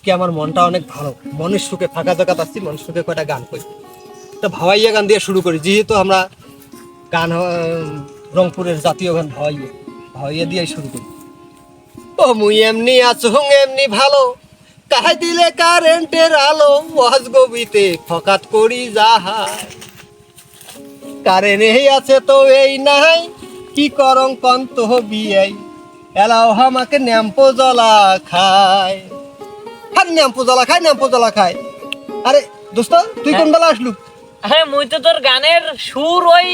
আজকে আমার মনটা অনেক ভালো। মনের সুখে ফাঁকা জায়গা পাচ্ছি মনের সুখে কয়টা গান করি। তো ভাওয়াইয়া গান দিয়ে শুরু করি, যেহেতু আমরা গান রংপুরের জাতীয় গান ভাওয়াইয়া ভাওয়াইয়া দিয়ে শুরু করি। ও, মুই এমনি আছুং এমনি ভালো, কাহাই দিলে কারেন্টের আলো ওয়াজ গবিতে ফকাত করি যাহা কারেন্ট এই আছে তো এই নাই, কি করং, কন্ত বিয়াই এলাও আমাকে ন্যাম্পো জলা খায়। আর ন্যাম্পো জলা খায় ন্যাম্পো জলা খায়। আরে দোস্ত তুই কোন বেলা আসলু হ্যাঁ মুই তো তোর গানের সুর ওই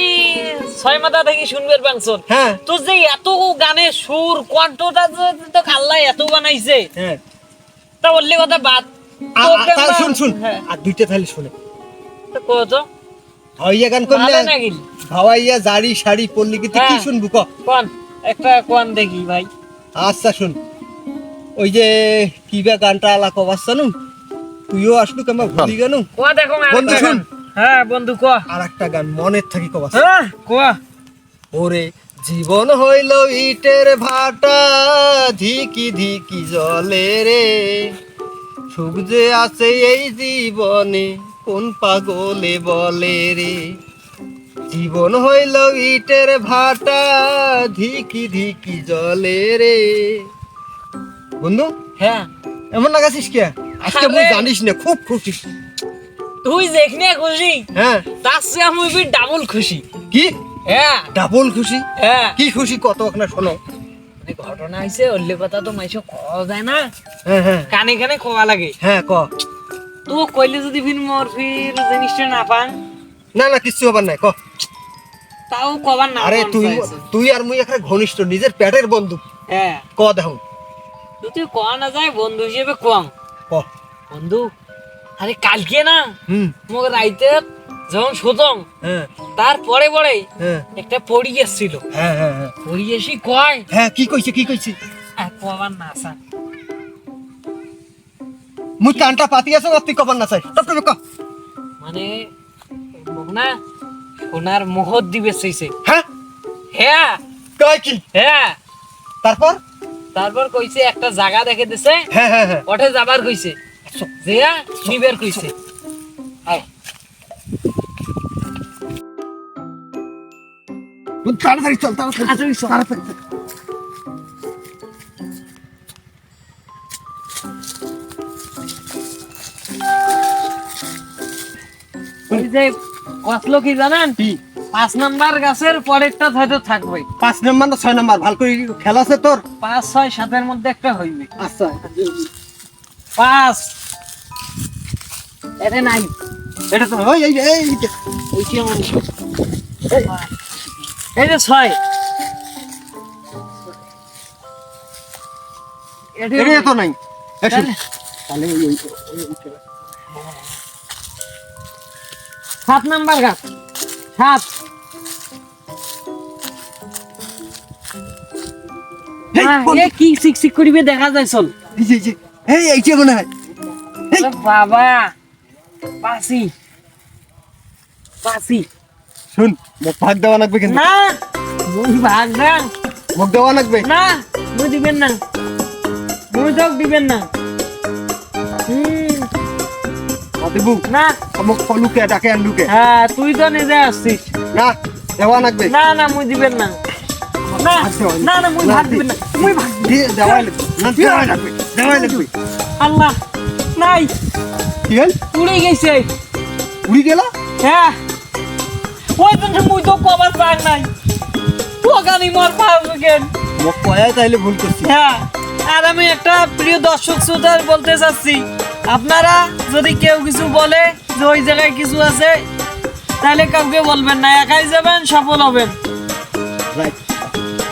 ছয় মাথা থেকে শুনবে পাংশন হ্যাঁ। তোর যে এত গানের সুর কণ্ঠটা তো খাল্লাই এত বানাইছে। হ্যাঁ। তা বললে কথা বাদ। শুন শুন। হ্যাঁ, আর দুইটা তাহলে শুনে। গান করলে জারি শাড়ি পরলি কি হ্যাঁ। শুনবু কোন? একটা কোন দেখি ভাই। আচ্ছা শুন। ওই যে কি বা গানটা আলা কবাস তুইও আসলু কেমন ভুলি গেনু কোয়া দেখো বন্ধু শুন। গান। হ্যাঁ বন্ধু কোয়া আর একটা গান মনের থাকি কবাস হ্যাঁ কোয়া ওরে জীবন হইল ইটের ভাটা ধিকি ধিকি জলে রে। সুখ যে আছে এই জীবনে কোন পাগলে বলে রে। জীবন হইল ইটের ভাটা ধিকি ধিকি জলে রে। বন্ধু? হ্যাঁ। এমন লাগাছিস কে? আজকে মুই জানিস না খুব খুশি। তুই যেখানে খুশি হ্যাঁ। তার চেয়ে আমি ডাবল খুশি। কি? হ্যাঁ। ডাবল খুশি? হ্যাঁ। কি খুশি কত না শোনো। মানে ঘটনা হয়েছে অল্লি কথা তো মাইসো কওয়া যায় না। হ্যাঁ হ্যাঁ। কানে কানে কোয়া লাগে। হ্যাঁ ক। তো কইলে যদি ভিন মোর ফির জিনিসটা না পান। না না কিচ্ছু হবার নাই ক। তাও কবার না আরে তুই তুই আর মুই একটা ঘনিষ্ঠ নিজের পেটের বন্ধু। হ্যাঁ। ক দেখো। যদি কোয়া না যায় বন্ধু হিসেবে কম বন্ধু আরে কালকে না মোক রাইতে যখন শুতং তারপরে পরে একটা পড়ি হ্যাঁ পড়ি এসি কয়। হ্যাঁ কি কইছে কি কইছে আর কবার না আসা মুই কানটা পাতি আছো তুই কবার না চাই টপ টপ ক। মানে মোক না সোনার মোহর দিবে চাইছে হ্যাঁ হ্যাঁ কয় কি? হ্যাঁ তারপর তারপর কইছে একটা জায়গা দেখে দিছে হ্যাঁ হ্যাঁ হ্যাঁ। ওঠে যাবার কইছে। যেয়া নিবের কইছে। আয়। তাড়াতাড়ি চল তাড়াতাড়ি তাড়াতাড়ি চল। তাড়াতাড়ি চল। ওই যে কতলো কি জানেন? কি? পাঁচ নাম্বার গাছের পরেরটা হয়তো থাকবে পাঁচ নাম্বার না ছয় নাম্বার? ভালো করে খেলা আছে তোর? পাঁচ ছয় সাতের মধ্যে একটা হইবে। আচ্ছা। পাঁচ। এটা নাই। এটা তো ওই এই এই। ওইটি আমার এই যে ছয়। এটা তো নাই। তাহলে- ওই ওই ওই- ওই। সাত নাম্বার গাছ। সাত। কি সিক সিক করিবে দেখা যায় চল। এই এই যে, মনে হয় বাবা। পাসি পাসি শুন মোক ভাগ দেওয়া লাগবে কিন্তু। না মুই ভাগ দেন মোক দেওয়া লাগবে। না মুই দিবেন না। মুই তো দিবেন না। হুম, দেবু। না। মোক লুকে ডাকে আর লুকে হ্যাঁ তুই তো নিজে আসছিস না দেওয়া লাগবে। না না মুই দিবেন না। না না না মুই ভাগ দিবেন না মুই ভাগ দিয়ে দেওয়াই লাগবে না দেওয়াই লাগবে দেওয়াই লাগবে। আল্লাহ নাই। কি উড়ে গেছে। উড়ি গেল? হ্যাঁ। ওই জন্য মুই তো কবার পাক নাই। ওখানে মর পাবেন মোক কয়াই তাইলে ভুল করছি। হ্যাঁ আর আমি একটা প্রিয় দর্শক শ্রোতার বলতে চাচ্ছি। আপনারা যদি কেউ কিছু বলে যে ওই জায়গায় কিছু আছে তাহলে কাউকে বলবেন না একাই যাবেন সফল হবেন। রাইট